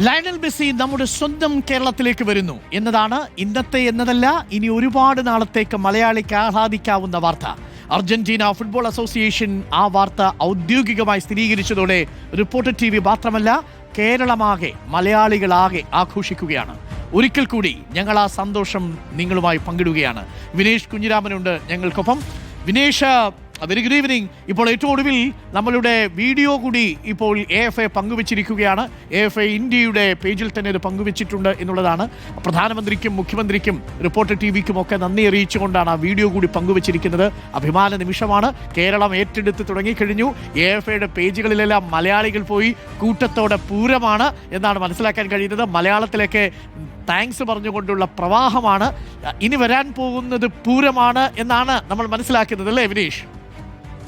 Lionel Messi നമ്മുടെ സ്വന്തം കേരളത്തിലേക്ക് വരുന്നു എന്നതാണ് ഇന്നത്തെ എന്നതല്ല ഇനി ഒരുപാട് നാളത്തേക്ക് മലയാളിക്ക് ആഹ്ലാദിക്കാവുന്ന വാർത്ത. അർജന്റീന ഫുട്ബോൾ അസോസിയേഷൻ ആ വാർത്ത ഔദ്യോഗികമായി സ്ഥിരീകരിച്ചതോടെ റിപ്പോർട്ടർ ടി വി മാത്രമല്ല കേരളമാകെ മലയാളികളാകെ ആഘോഷിക്കുകയാണ്. ഒരിക്കൽ കൂടി ഞങ്ങൾ ആ സന്തോഷം നിങ്ങളുമായി പങ്കിടുകയാണ്. വിനേഷ് കുഞ്ഞിരാമനുണ്ട് ഞങ്ങൾക്കൊപ്പം. വിനേഷ് വെരി ഗുഡ് ഈവനിങ് ഇപ്പോൾ ഏറ്റവും ഒടുവിൽ നമ്മളുടെ വീഡിയോ കൂടി ഇപ്പോൾ എ എഫ് എ പങ്കുവച്ചിരിക്കുകയാണ്. എ എഫ് എ ഇന്ത്യയുടെ പേജിൽ തന്നെ ഇത് പങ്കുവച്ചിട്ടുണ്ട് എന്നുള്ളതാണ്. പ്രധാനമന്ത്രിക്കും മുഖ്യമന്ത്രിക്കും റിപ്പോർട്ടർ ടി വിക്കും ഒക്കെ നന്ദി അറിയിച്ചുകൊണ്ടാണ് ആ വീഡിയോ കൂടി പങ്കുവച്ചിരിക്കുന്നത്. അഭിമാന നിമിഷമാണ്. കേരളം ഏറ്റെടുത്ത് തുടങ്ങിക്കഴിഞ്ഞു. എ എഫ് എയുടെ പേജുകളിലെല്ലാം മലയാളികൾ പോയി. കൂട്ടത്തോടെ പൂരമാണ് എന്നാണ് മനസ്സിലാക്കാൻ കഴിയുന്നത്. മലയാളത്തിലൊക്കെ താങ്ക്സ് പറഞ്ഞുകൊണ്ടുള്ള പ്രവാഹമാണ്. ഇനി വരാൻ പോകുന്നത് പൂരമാണ് എന്നാണ് നമ്മൾ മനസ്സിലാക്കുന്നത്. അല്ലേ വിനീഷ്?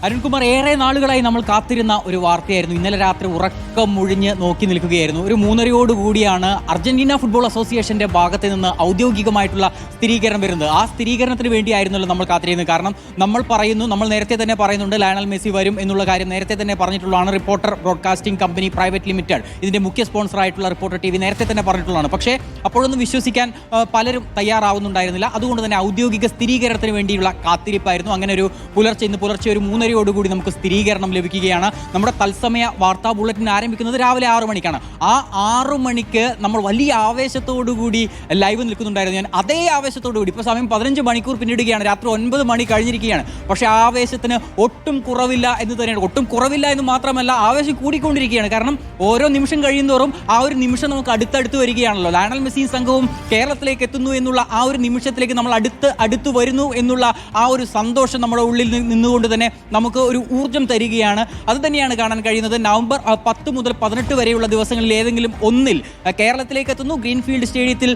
അരുൺകുമാർ ഏറെ നാളുകളായി നമ്മൾ കാത്തിരുന്ന ഒരു വാർത്തയായിരുന്നു. ഇന്നലെ രാത്രി ഉറക്കം മുഴിഞ്ഞ് നോക്കി നിൽക്കുകയായിരുന്നു. ഒരു മൂന്നരയോട് കൂടിയാണ് അർജന്റീന ഫുട്ബോൾ അസോസിയേഷന്റെ ഭാഗത്ത് നിന്ന് ഔദ്യോഗികമായിട്ടുള്ള സ്ഥിരീകരണം വരുന്നത്. ആ സ്ഥിരീകരണത്തിന് വേണ്ടിയായിരുന്നല്ലോ നമ്മൾ കാത്തിരുന്നത്. കാരണം നമ്മൾ പറയുന്നു നമ്മൾ നേരത്തെ തന്നെ പറയുന്നുണ്ട് ലയണൽ മെസ്സി വരും എന്നുള്ള കാര്യം നേരത്തെ തന്നെ പറഞ്ഞിട്ടുള്ളതാണ് reporter broadcasting company private limited. ഇതിന്റെ മുഖ്യ സ്പോൺസർ ആയിട്ടുള്ള റിപ്പോർട്ടർ ടി നേരത്തെ തന്നെ പറഞ്ഞിട്ടുള്ളതാണ്. പക്ഷേ അപ്പോഴൊന്നും വിശ്വസിക്കാൻ പലരും തയ്യാറാവുന്നുണ്ടായിരുന്നില്ല. അതുകൊണ്ട് തന്നെ ഔദ്യോഗിക സ്ഥിരീകരണത്തിന് വേണ്ടിയുള്ള കാത്തിരിപ്പായിരുന്നു. അങ്ങനെ ഒരു പുലർച്ചെ ഇന്ന് പുലർച്ചെ ഒരു മൂന്നരയോടുകൂടി നമുക്ക് സ്ഥിരീകരണം ലഭിക്കുകയാണ്. നമ്മുടെ തത്സമയ വാർത്താ ബുള്ളറ്റിൻ ആരംഭിക്കുന്നത് രാവിലെ ആറു മണിക്കാണ്. ആ ആറു മണിക്ക് നമ്മൾ വലിയ ആവേശത്തോടുകൂടി ലൈവ് നിൽക്കുന്നുണ്ടായിരുന്നു. ഞാൻ അതേ ആവേശത്തോടുകൂടി ഇപ്പോൾ സമയം പതിനഞ്ച് മണിക്കൂർ പിന്നിടുകയാണ്. രാത്രി ഒൻപത് മണി കഴിഞ്ഞിരിക്കുകയാണ്. പക്ഷേ ആവേശത്തിന് ഒട്ടും കുറവില്ല എന്ന് തന്നെയാണ്. ഒട്ടും കുറവില്ല എന്ന് മാത്രമല്ല ആവേശം കൂടിക്കൊണ്ടിരിക്കുകയാണ്. കാരണം ഓരോ നിമിഷം കഴിയുന്നതോറും ആ ഒരു നിമിഷം നമുക്ക് അടുത്തടുത്ത് വരികയാണല്ലോ. ലയണൽ മെസ്സി സംഘവും കേരളത്തിലേക്ക് എത്തുന്നു എന്നുള്ള ആ ഒരു നിമിഷത്തിലേക്ക് നമ്മൾ അടുത്ത് അടുത്ത് വരുന്നു എന്നുള്ള ആ ഒരു സന്തോഷം നമ്മുടെ ഉള്ളിൽ നിന്നുകൊണ്ട് തന്നെ നമുക്ക് ഒരു ഊർജം തരികയാണ്. അത് തന്നെയാണ് കാണാൻ കഴിയുന്നത്. നവംബർ പത്ത് മുതൽ പതിനെട്ട് വരെയുള്ള ദിവസങ്ങളിൽ ഏതെങ്കിലും ഒന്നിൽ കേരളത്തിലേക്ക് എത്തുന്നു. ഗ്രീൻഫീൽഡ് സ്റ്റേഡിയത്തിൽ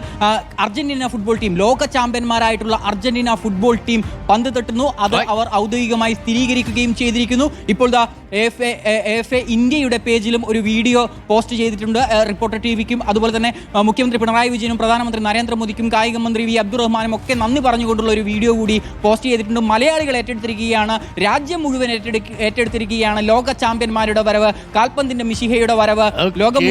അർജന്റീന ഫുട്ബോൾ ടീം ലോക ചാമ്പ്യന്മാരായിട്ടുള്ള അർജന്റീന ഫുട്ബോൾ ടീം പന്ത് തട്ടുന്നു. അത് അവർ ഔദ്യോഗികമായി സ്ഥിരീകരിക്കുകയും ചെയ്തിരിക്കുന്നു. ഇപ്പോൾ ദാ എഫ് എഫ് എ ഇന്ത്യയുടെ പേജിലും ഒരു വീഡിയോ പോസ്റ്റ് ചെയ്തിട്ടുണ്ട്. റിപ്പോർട്ടർ ടി വിക്കും അതുപോലെ തന്നെ മുഖ്യമന്ത്രി പിണറായി വിജയനും പ്രധാനമന്ത്രി നരേന്ദ്രമോദിക്കും കായിക മന്ത്രി വി അബ്ദുറഹ്മാനും ഒക്കെ നന്ദി പറഞ്ഞുകൊണ്ടുള്ള ഒരു വീഡിയോ കൂടി പോസ്റ്റ് ചെയ്തിട്ടുണ്ട്. മലയാളികൾ ഏറ്റെടുത്തിരിക്കുകയാണ് രാജ്യം മുഴുവൻ ഏറ്റെടുക്ക ഏറ്റെടുത്തിരിക്കുകയാണ്. ലോക ചാമ്പ്യന്മാരുടെ വരവ് കാൽപന്തിന്റെ മിശിഹയുടെ വരവ് ലോകം.